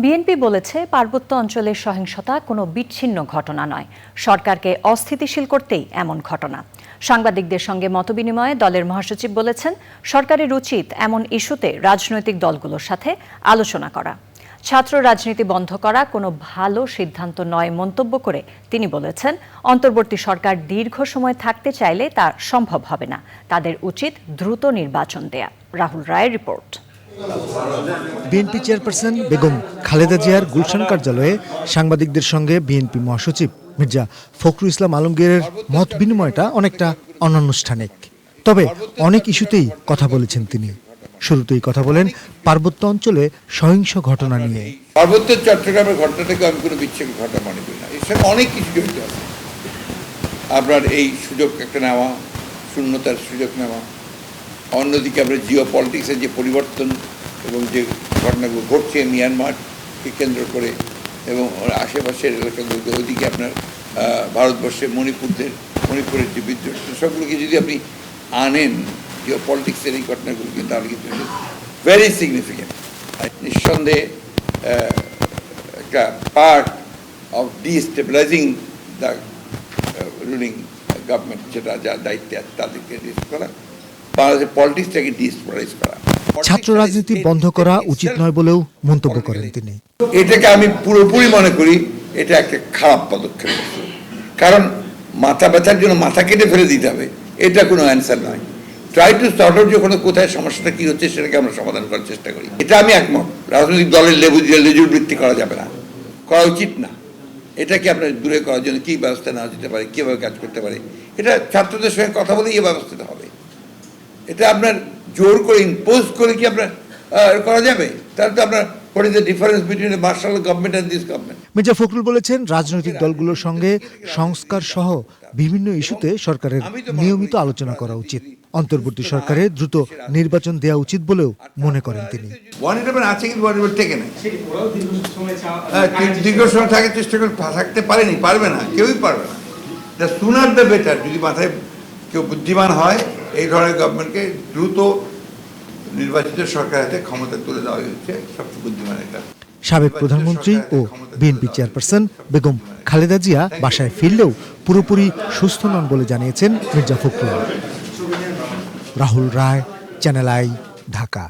BNP বলেছে পার্বত্য অঞ্চলের সহিংসতা কোনো বিচ্ছিন্ন ঘটনা নয়। সরকারকে অস্থিতিশীল করতেই এমন ঘটনা। সাংবাদিকদের সঙ্গে মতবিনিময়ে দলের মহাসচিব বলেছেন, সরকারের উচিত এমন ইস্যুতে রাজনৈতিক দলগুলোর সাথে আলোচনা করা। ছাত্র রাজনীতি বন্ধ করা কোনো ভালো সিদ্ধান্ত নয় মন্তব্য করে তিনি বলেছেন, অন্তর্বর্তী সরকার দীর্ঘ সময় থাকতে চাইলে তা সম্ভব হবে না। তাদের উচিত দ্রুত নির্বাচন দেয়া। রাহুল রায়ের report. BNP chairperson Begum Khaleda জিয়ার গুলশান কার্যালয়ে সাংবাদিকদের সঙ্গে বিএনপি মহাসচিব মির্জা ফখরুল ইসলাম আলমগীরের মত বিনিময়টা অনেকটা অনানুষ্ঠানিক। তবে অনেক ইস্যুতেই কথা বলেছেন তিনি। শুরুতেই কথা বলেন পার্বত্য অঞ্চলে সহিংস ঘটনা নিয়ে। পার্বত্য চট্টগ্রামের ঘটনাটাকে আমি কোনো বিচ্ছিন্ন ঘটনা মনে না। এর সঙ্গে অনেক কিছু জড়িত আছে। আপনার এই সুযোগ একটা নেওয়া, শূন্যতার সুযোগ নেওয়া অন্যদিকে আপনার জিও পলিটিক্সের যে পরিবর্তন এবং যে ঘটনাগুলো ঘটছে মিয়ানমারকে কেন্দ্র করে এবং আশেপাশের এলাকাগুলোতে ওইদিকে আপনার ভারতবর্ষে মণিপুরদের, মণিপুরের যে বিদ্রোহ সবগুলোকে যদি আপনি আনেন জিও পলিটিক্সের এই ঘটনাগুলোকে তাহলে কিন্তু ভেরি সিগনিফিক্যান্ট নিঃসন্দেহে একটা part of destabilising the ruling government যেটা যা দায়িত্বে তাদেরকে করা। বাংলাদেশের পলিটিক্সটাকে ডিস্টেবিলাইজ করা। ছাত্র রাজনীতি বন্ধ করা উচিত নয় বলেও মন্তব্য করেন তিনি। এটাকে আমি পুরোপুরি মনে করি এটা একটা খারাপ পদক্ষেপ। কারণ মাথা ব্যথার জন্য মাথা কেটে ফেলে দিতে হবে এটা কোনো অ্যান্সার নয়। ট্রাই টু সর্ট আউট যখন কোথায় সমস্যাটা কি হচ্ছে সেটাকে আমরা সমাধান করার চেষ্টা করি। এটা আমি একমত রাজনৈতিক দলের লেবু লেজুর বৃত্তি করা যাবে না। করা উচিত না। এটাকে আপনার দূরে করার জন্য কী ব্যবস্থা নেওয়া যেতে পারে কীভাবে কাজ করতে পারে এটা ছাত্রদের সঙ্গে কথা বলেই এই ব্যবস্থাটা হবে। এটা আপনার জোর করে ইম্পোজ করে কি আপনার করা যাবে? তাহলে তো আপনার what is the difference between martial government and this government Mirza Fakhrul বলেছেন রাজনৈতিক দলগুলোর সঙ্গে সংস্কার সহ বিভিন্ন ইস্যুতে সরকারের নিয়মিত আলোচনা করা উচিত। অন্তর্বর্তী সরকারে দ্রুত নির্বাচন দেওয়া উচিত বলেও মনে করেন তিনি। ওয়ান আছে কিন্তু হ্যাঁ, দীর্ঘ- দীর্ঘ সময় থাকে চেষ্টা করে থাকতে পারেনি পারবে না কেউই পারবে না। দ্য সুনার দ্য বেটার যদি মাথায় কেউ বুদ্ধিমান হয় এই ধরনের গভর্নমেন্টকে দ্রুত নির্বাচিত সরকার হাতে ক্ষমতা তুলে দেওয়া হচ্ছে সবচেয়ে বুদ্ধিমান এটা সাবেক প্রধানমন্ত্রী ও বিএনপি চেয়ারপারসন বেগম খালেদা জিয়া বাসায় ফিরলেও পুরোপুরি সুস্থ নন বলে জানিয়েছেন Mirza Fakhrul. Rahul Roy channel I Dhaka